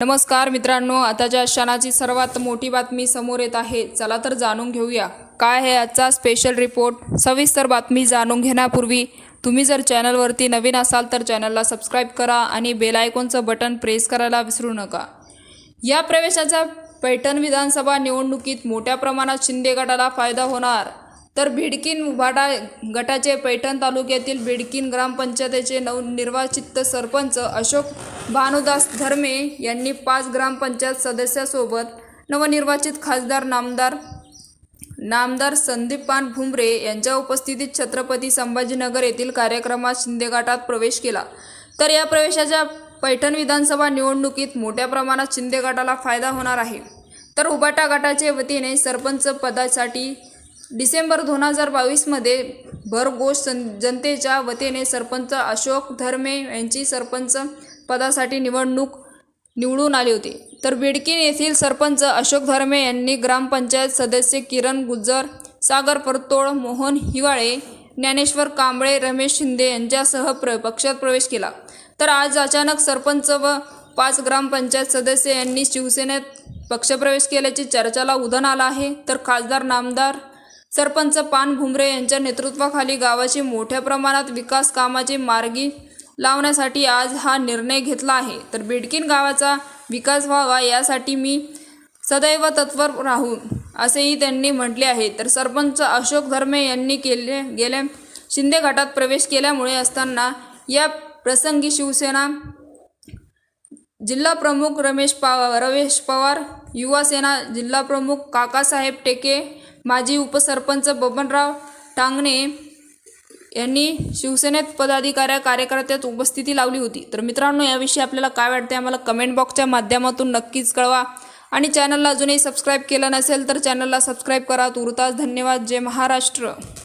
नमस्कार मित्रांनो आताच्या क्षणाची सर्वात मोठी बातमी समोर येत आहे चला तर जाणून घेऊया. काय आहे आजचा स्पेशल रिपोर्ट सविस्तर बातमी जाणून घेण्यापूर्वी तुम्ही जर चॅनलवरती नवीन असाल तर चॅनलला सबस्क्राईब करा आणि बेल आयकॉनचं बटन प्रेस करायला विसरू नका. या प्रवेशाचा पैठण विधानसभा निवडणुकीत मोठ्या प्रमाणात शिंदे गटाला फायदा होणार. तर भिडकीन उभाटा गटाचे पैठण तालुक्यातील भिडकीन ग्रामपंचायतीचे नवनिर्वाचित सरपंच अशोक भानुदास धर्मे यांनी पाच ग्रामपंचायत सदस्यासोबत नवनिर्वाचित खासदार नामदार नामदार संदीपान भुमरे यांच्या उपस्थितीत छत्रपती संभाजीनगर येथील कार्यक्रमात शिंदेगटात प्रवेश केला. तर या प्रवेशाच्या पैठण विधानसभा निवडणुकीत मोठ्या प्रमाणात शिंदे गटाला फायदा होणार आहे. तर उबाटा गटाच्या वतीने सरपंच पदासाठी डिसेंबर दोन हजार बावीसमध्ये भरघोष सं जनतेच्या वतीने सरपंच अशोक धर्मे यांची सरपंच पदासाठी निवडणूक निवडून आले होते. तर बिडकीन येथील सरपंच अशोक धर्मे यांनी ग्रामपंचायत सदस्य किरण गुज्जर सागर परतोळ मोहन हिवाळे ज्ञानेश्वर कांबळे रमेश शिंदे यांच्यासह प्र पक्षात प्रवेश केला. तर आज अचानक सरपंच व पाच ग्रामपंचायत सदस्य यांनी शिवसेनेत पक्षप्रवेश केल्याची चर्चाला उधाण आला आहे. तर खासदार नामदार सरपंच पान भुमरे यांच्या नेतृत्वाखाली गावाची मोठ्या प्रमाणात विकास कामाची मार्गी लावण्यासाठी आज हा निर्णय घेतला आहे. तर बिडकीन गावाचा विकास व्हावा यासाठी मी सदैव तत्पर राहू असेही त्यांनी म्हटले आहे. तर सरपंच अशोक धर्मे यांनी केले गेल्या शिंदे गटात प्रवेश केल्यामुळे असताना या प्रसंगी शिवसेना जिल्हा प्रमुख रमेश पवार रमेश पवार युवासेना जिल्हाप्रमुख काकासाहेब टेके माजी उपसरपंच बबनराव टांगणे यांनी शिवसेनेत पदाधिकाऱ्या कार्यकर्त्यात उपस्थिती लावली होती. तर मित्रांनो याविषयी आपल्याला काय वाटते आम्हाला कमेंट बॉक्सच्या माध्यमातून नक्कीच कळवा. आणि चॅनलला अजूनही सबस्क्राईब केलं नसेल तर चॅनलला सबस्क्राईब करा. तुर्तास धन्यवाद. जय महाराष्ट्र.